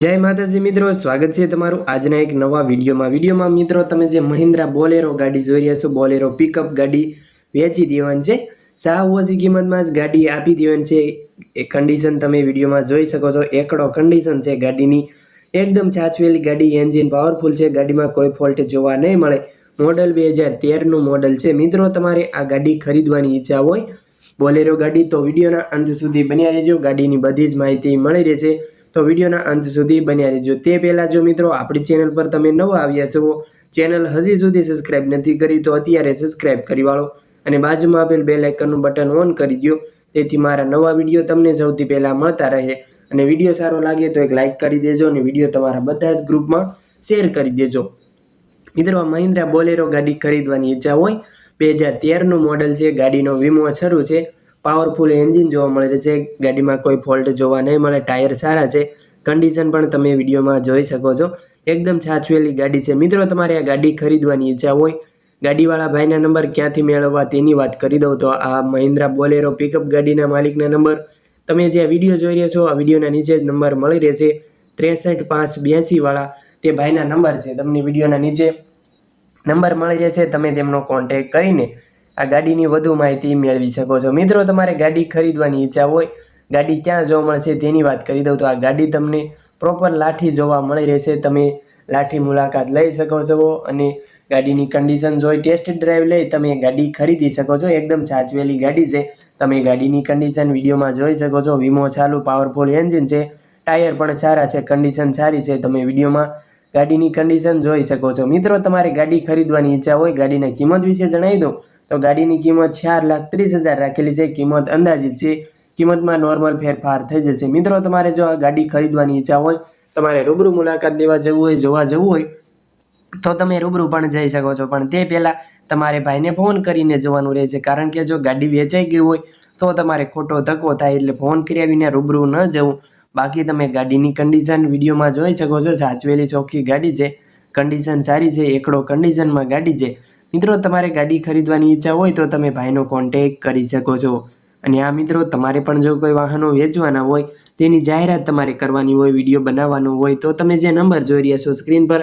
જય માતાજી મિત્રો, સ્વાગત છે તમારું આજના એક નવા વિડીયોમાં. વિડીયોમાં મિત્રો, તમે જે મહિન્દ્રા બોલેરો ગાડી જોઈ રહ્યા છો, બોલેરો પિકઅપ ગાડી વેચી દેવાની છે. સાવ ઓછી કિંમતમાં જ ગાડી આપી દેવાની છે. એ કન્ડિશન તમે વિડીયોમાં જોઈ શકો છો. એકડો કન્ડિશન છે ગાડીની. એકદમ છાચવેલી ગાડી એન્જિન પાવરફુલ છે. ગાડીમાં કોઈ ફોલ્ટ જોવા નહીં મળે. મોડલ બે હજાર તેરનું મોડલ છે. મિત્રો, તમારે આ ગાડી ખરીદવાની ઈચ્છા હોય, બોલેરો ગાડી, તો વિડીયોના અંત સુધી બન્યા રહેજો. ગાડીની બધી જ માહિતી મળી રહેશે. તો વિડીયોના અંત સુધી બન્યા રહેજો. તે પહેલાં જો મિત્રો આપણી ચેનલ પર તમે નવા આવ્યા છો, ચેનલ હજી સુધી સબસ્ક્રાઈબ નથી કરી, તો અત્યારે સબસ્ક્રાઈબ કરી વાળો અને બાજુમાં આપેલ બે લાઇકનનું બટન ઓન કરી દો તેથી મારા નવા વીડિયો તમને સૌથી પહેલાં મળતા રહે. અને વીડિયો સારો લાગે તો એક લાઇક કરી દેજો અને વીડિયો તમારા બધા જ ગ્રુપમાં શેર કરી દેજો. મિત્રો, મહિન્દ્રા બોલેરો ગાડી ખરીદવાની ઈચ્છા હોય, બે હજાર તેરનું મોડલ છે, ગાડીનો વીમો શરૂ છે. પાવરફુલ એન્જિન જોવા મળે છે. ગાડીમાં કોઈ ફોલ્ટ જોવા નહીં મળે. ટાયર સારા છે. કન્ડિશન પણ તમે વિડીયોમાં જોઈ શકો છો. એકદમ સાચવેલી ગાડી છે. મિત્રો, તમારે આ ગાડી ખરીદવાની ઈચ્છા હોય, ગાડીવાળા ભાઈના નંબર ક્યાંથી મેળવવા તેની વાત કરી દઉં તો આ મહિન્દ્રા બોલેરો પિકઅપ ગાડીના માલિકના નંબર. તમે જે વીડિયો જોઈ રહ્યા છો, આ વિડીયોના નીચે નંબર મળી રહેશે. ત્રેસઠ પાંચ બ્યાસીવાળા તે ભાઈના નંબર છે. તમને વિડીયોના નીચે નંબર મળી રહેશે. તમે તેમનો કોન્ટેક કરીને આ ગાડીની વધુ માહિતી મેળવી શકો છો. મિત્રો, તમારે ગાડી ખરીદવાની ઈચ્છા હોય, ગાડી ક્યાં જોવા મળશે તેની વાત કરી દઉં તો આ ગાડી તમને પ્રોપર લાઠી જોવા મળી રહેશે. તમે લાઠી મુલાકાત લઈ શકો છો અને ગાડીની કન્ડિશન જોઈ ટેસ્ટ ડ્રાઈવ લઈ તમે ગાડી ખરીદી શકો છો. એકદમ સાચવેલી ગાડી છે. તમે ગાડીની કન્ડિશન વિડીયોમાં જોઈ શકો છો. વીમો ચાલુ પાવરફુલ એન્જિન છે. ટાયર પણ સારા છે કન્ડિશન સારી છે. તમે વિડીયોમાં ગાડીની કન્ડિશન જોઈ શકો છો. મિત્રો, તમારે ગાડી ખરીદવાની ઈચ્છા હોય, ગાડીની કિંમત વિશે જણાવી દઉં. તો ગાડીની કિંમત ચાર લાખ ત્રીસ હજાર રાખેલી છે. કિંમત અંદાજિત છે. કિંમતમાં નોર્મલ ફેરફાર થઈ જશે. મિત્રો, તમારે જો આ ગાડી ખરીદવાની ઈચ્છા હોય, તમારે રૂબરૂ મુલાકાત લેવા જવું હોય, જોવા જવું હોય તો તમે રૂબરૂ પણ જઈ શકો છો. પણ તે પહેલાં તમારે ભાઈને ફોન કરીને જવાનું રહેશે. કારણ કે જો ગાડી વેચાઈ ગઈ હોય, તો તમારે ખોટો ધક્કો થાય એટલે ફોન કર્યા વિના રૂબરૂ ન જવું. બાકી તમે ગાડીની કન્ડિશન વિડીયોમાં જોઈ શકો છો. સાચવેલી ચોખ્ખી ગાડી છે. કન્ડિશન સારી છે. એકડો કન્ડિશનમાં ગાડી છે. મિત્રો, તમારે ગાડી ખરીદવાની ઈચ્છા હોય તો તમે ભાઈનો કોન્ટેક કરી શકો છો. અને આ મિત્રો, તમારે પણ જો કોઈ વાહનો વેચવાના હોય, તેની જાહેરાત તમારે કરવાની હોય, વીડિયો બનાવવાનો હોય, તો તમે જે નંબર જોઈ રહ્યા છો સ્ક્રીન પર